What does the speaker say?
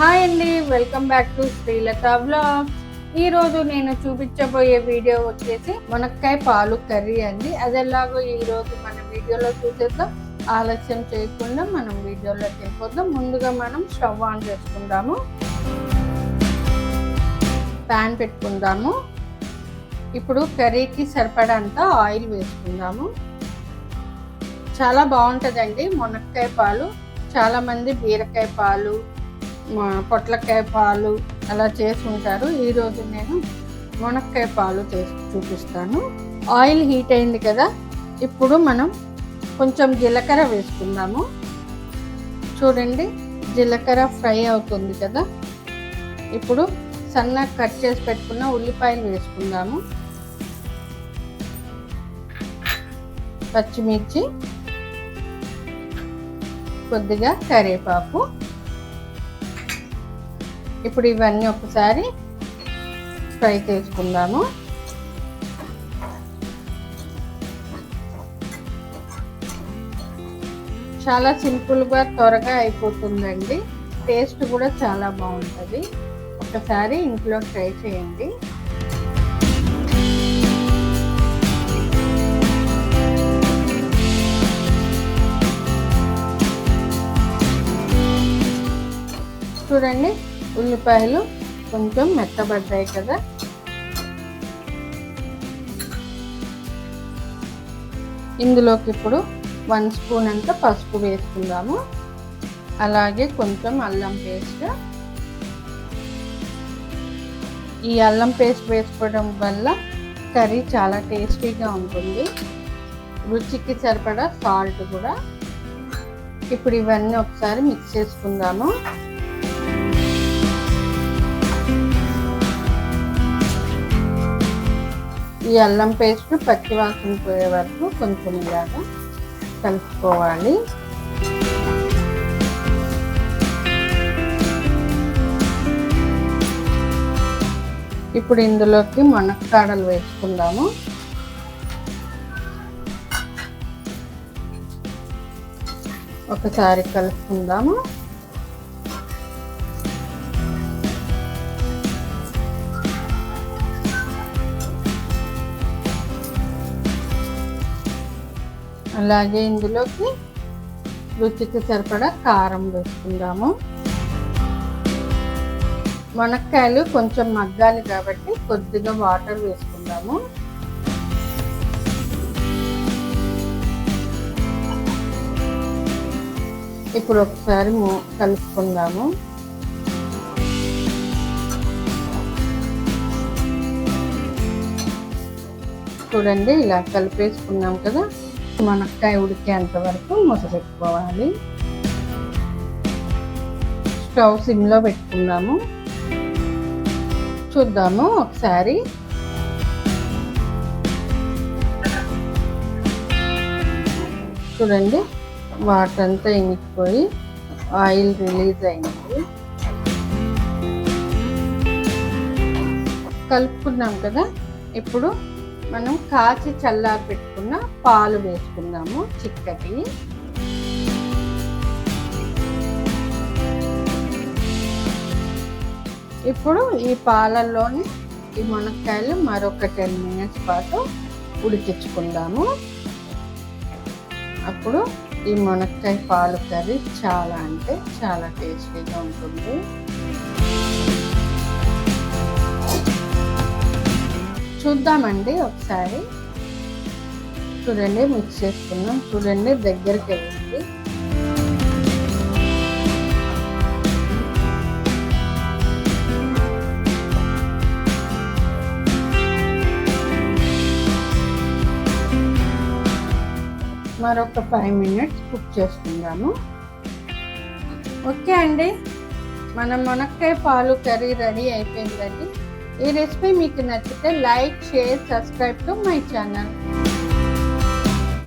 Hi అండి welcome back to Srilatha blogs ఈ రోజు నేను చూపించబోయే వీడియో వచ్చేసి మునక్కాయ పాలు కర్రీ అండి. అది ఎలాగో ఈ రోజు మన వీడియోలో చూసేద్దాం. ఆలస్యం చేయకుండా మనం వీడియోలోకి వెళ్ళిపోదాం. ముందుగా మనం స్టవ్ ఆన్ చేసుకుందాము. ప్యాన్ పెట్టుకుందాము. ఇప్పుడు కర్రీకి సరిపడంత ఆయిల్ వేసుకుందాము. చాలా బాగుంటుందండి మునక్కాయ పాలు. చాలామంది బీరకాయ పాలు పొట్లకాయ పాలు అలా చేసి ఉంటారు. ఈరోజు నేను మునక్కాయ పాలు చేసి చూపిస్తాను. ఆయిల్ హీట్ అయింది కదా ఇప్పుడు మనం కొంచెం జీలకర్ర వేసుకుందాము. చూడండి జీలకర్ర ఫ్రై అవుతుంది కదా. ఇప్పుడు సన్నగా కట్ చేసి పెట్టుకున్న ఉల్లిపాయలు వేసుకుందాము. పచ్చిమిర్చి కొద్దిగా కరివేపాకు. ఇప్పుడు ఇవన్నీ ఒకసారి ఫ్రై చేసుకుందాము. చాలా సింపుల్గా త్వరగా అయిపోతుందండి. టేస్ట్ కూడా చాలా బాగుంటుంది. ఒకసారి ఇంట్లో ట్రై చేయండి. చూడండి ఉల్లిపాయలు కొంచెం మెత్తబడ్డాయి కదా. ఇందులోకి ఇప్పుడు వన్ స్పూన్ అంత పసుపు వేసుకుందాము. అలాగే కొంచెం అల్లం పేస్ట్. ఈ అల్లం పేస్ట్ వేసుకోవడం వల్ల కర్రీ చాలా టేస్టీగా ఉంటుంది. రుచికి సరిపడా సాల్ట్ కూడా. ఇప్పుడు ఇవన్నీ ఒకసారి మిక్స్ చేసుకుందాము. ఈ అల్లం పేస్ట్ పచ్చి వాసన పోయే వరకు కొంచెం ఇలాగా కలుపుకోవాలి. ఇప్పుడు ఇందులోకి మునక్కాడలు వేసుకుందాము. ఒకసారి కలుపుకుందాము. అలాగే ఇందులోకి రుచికి సరిపడా కారం వేసుకుందాము. మునక్కాయలు కొంచెం మగ్గాలి కాబట్టి కొద్దిగా వాటర్ వేసుకుందాము. ఇప్పుడు ఒకసారి కలుపుకుందాము. చూడండి ఇలా కలిపేసుకున్నాం కదా. మునక్కాయ ఉడికేంత వరకు మూసపెట్టుకోవాలి స్టవ్ సిమ్లో పెట్టుకుందాము. చూద్దాము ఒకసారి. చూడండి వాటర్ అంతా ఇంకిపోయి ఆయిల్ రిలీజ్ అయింది. కలుపుకున్నాం కదా ఇప్పుడు మనం కాచి చల్లారి పెట్టుకున్న పాలు వేసుకుందాము చిక్కటి ఇప్పుడు ఈ పాలల్లోని ఈ మునక్కాయలు మరొక టెన్ మినిట్స్ పాటు ఉడికించుకుందాము. అప్పుడు ఈ మునక్కాయ పాలు కర్రీ చాలా అంటే చాలా టేస్టీగా ఉంటుంది. చూద్దామండి ఒకసారి. చూడండి మిక్స్ చేసుకున్నాం చూడండి దగ్గరికి వెళ్ళింది మరొక ఫైవ్ మినిట్స్ కుక్ చేసుకుందాము. ఓకే అండి. మన మునక్కాయ పాలు కర్రీ రెడీ అయిపోయిందండి. ఈ రెసిపీ మీకు నచ్చితే like share subscribe to my channel.